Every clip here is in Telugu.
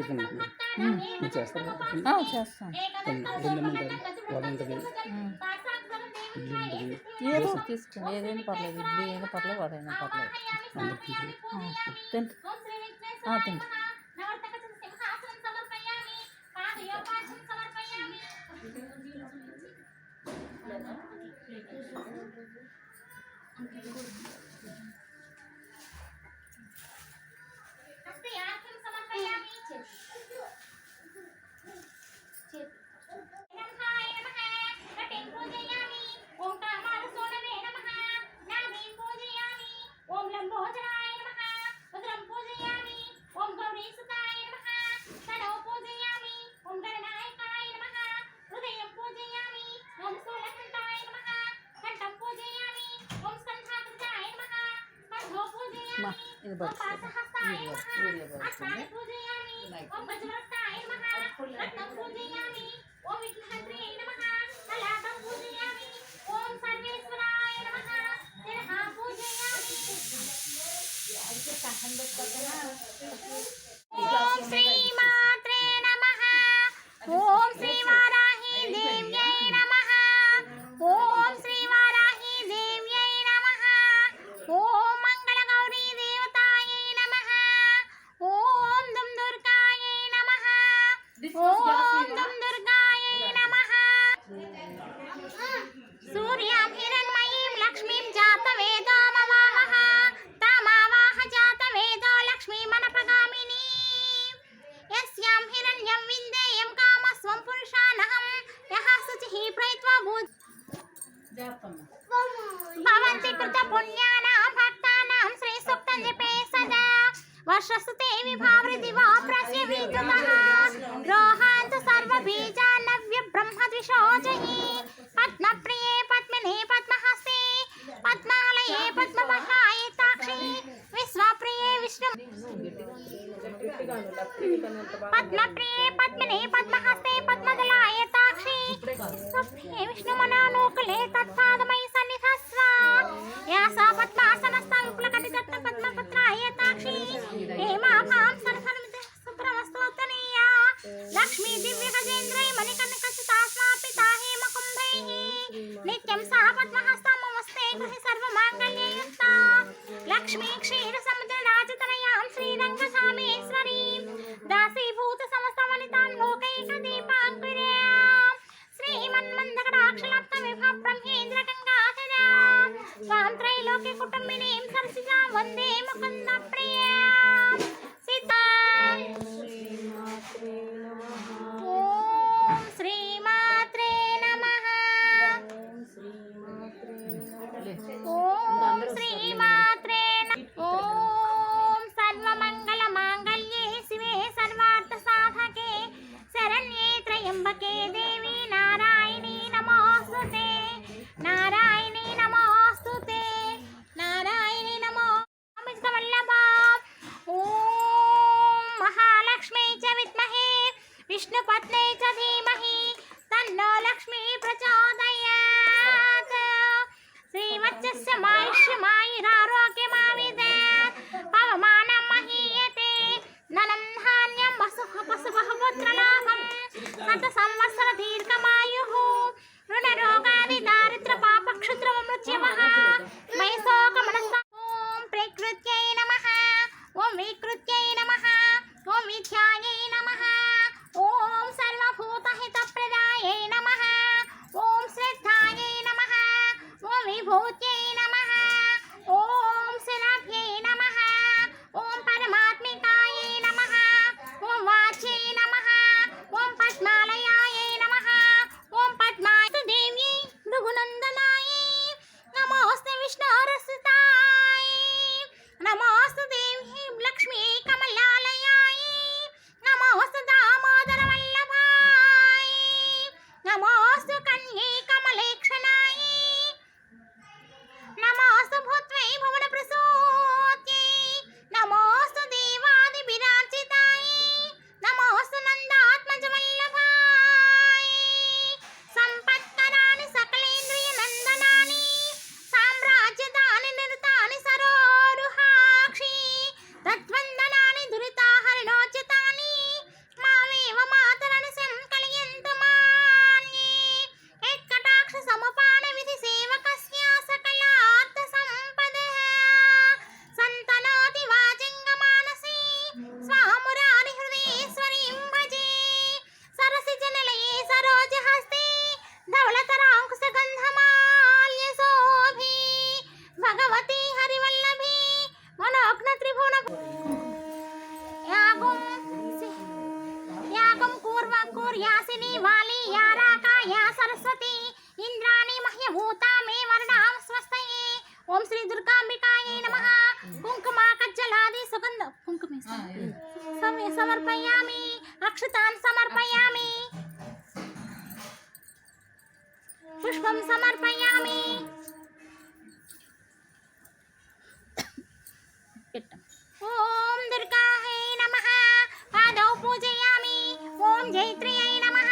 టిఫిన్ మీరు చేస్తారా? చేస్తాను. రెండమంటారు ఏదో ఏదైనా పర్లేదు. ఇడ్లీ అయినా పర్లేదు వడైనా పర్లేదు. తింటు. మా ఇది పట్టుకోండి వీడియో వీడియో పట్టుకోండి ఓం శ్రీ మాత్రే నమ ఓం శ్రీ వారాహి దేవ్యై 哇！那 विष्णु मना नोकले तथा ബ്രഹ്മേന്ദ്രകണ്ഠാകരാം സ്വാന്ത്രൈലോക്യ കുടുംബിനെയും സർശിതാം വന്ദേ മുകുന്ദ समर्पयामि। अक्षतां समर्पयामि। पुष्पं समर्पयामि। ॐ दुर्गायै नमः। पादौ पूजयामि। ॐ जैत्र्यै नमः।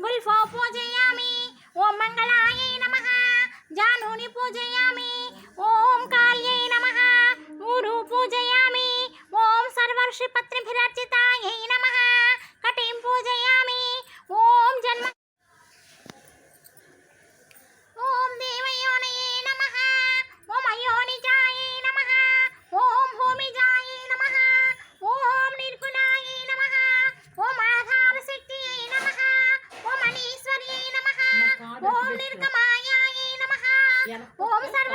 गुल्फौ पूजयामि। ॐ मङ्गलायै नमः। जाह्नूनि पूजयामि। ఓం నిర్గమాయాయ నమః. ఓం సర్వ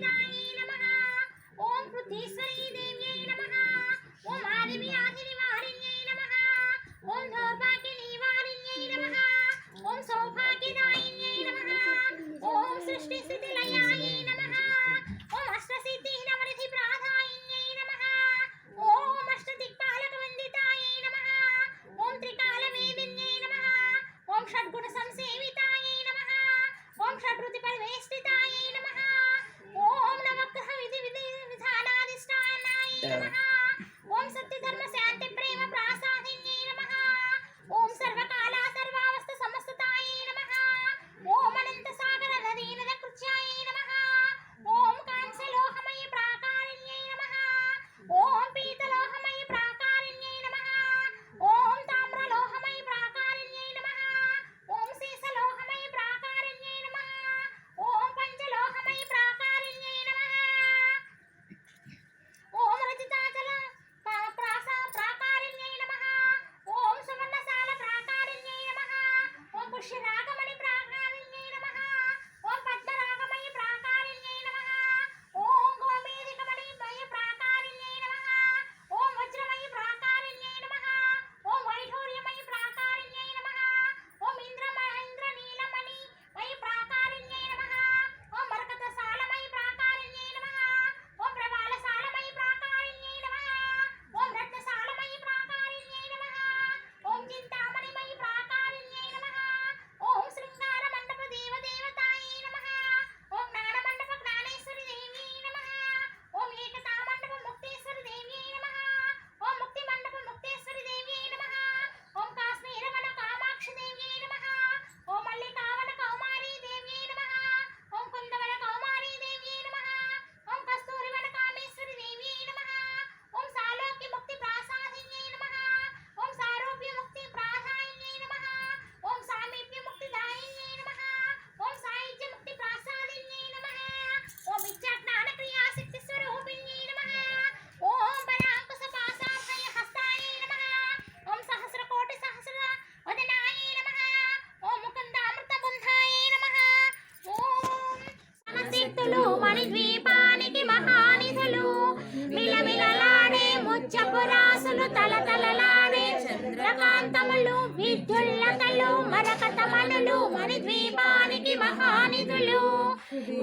Bye bye.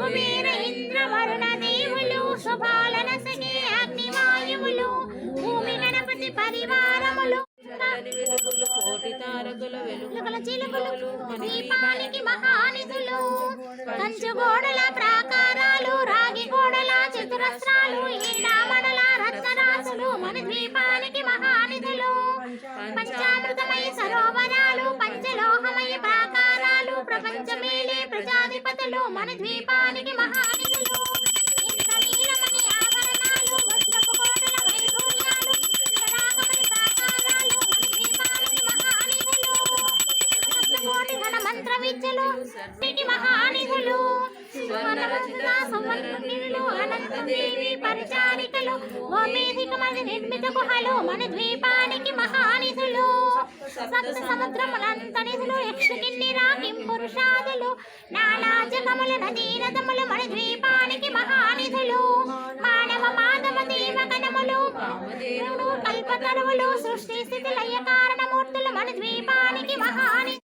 కుబేర ఇంద్ర వరుణ దేవులు భూమి గణపతి పరివారములు. గోడల ప్రాకారాలు రాగి గోడల చతురస్రాలు దేవి పరిచారికలు గోమేధిక నిర్మిత గుహలు మన ద్వీపానికి మహానిధులు. సప్త సముద్రములంత నిధులు యక్షకిన్నిరా కిం పురుషాదులు నానా జగముల నదీ నదములు మన ద్వీపానికి మహానిధులు. మానవ మాధవ దేవ గణములు కల్పతరువులు సృష్టి స్థితి లయ కారణమూర్తులు మన ద్వీపానికి మహానిధులు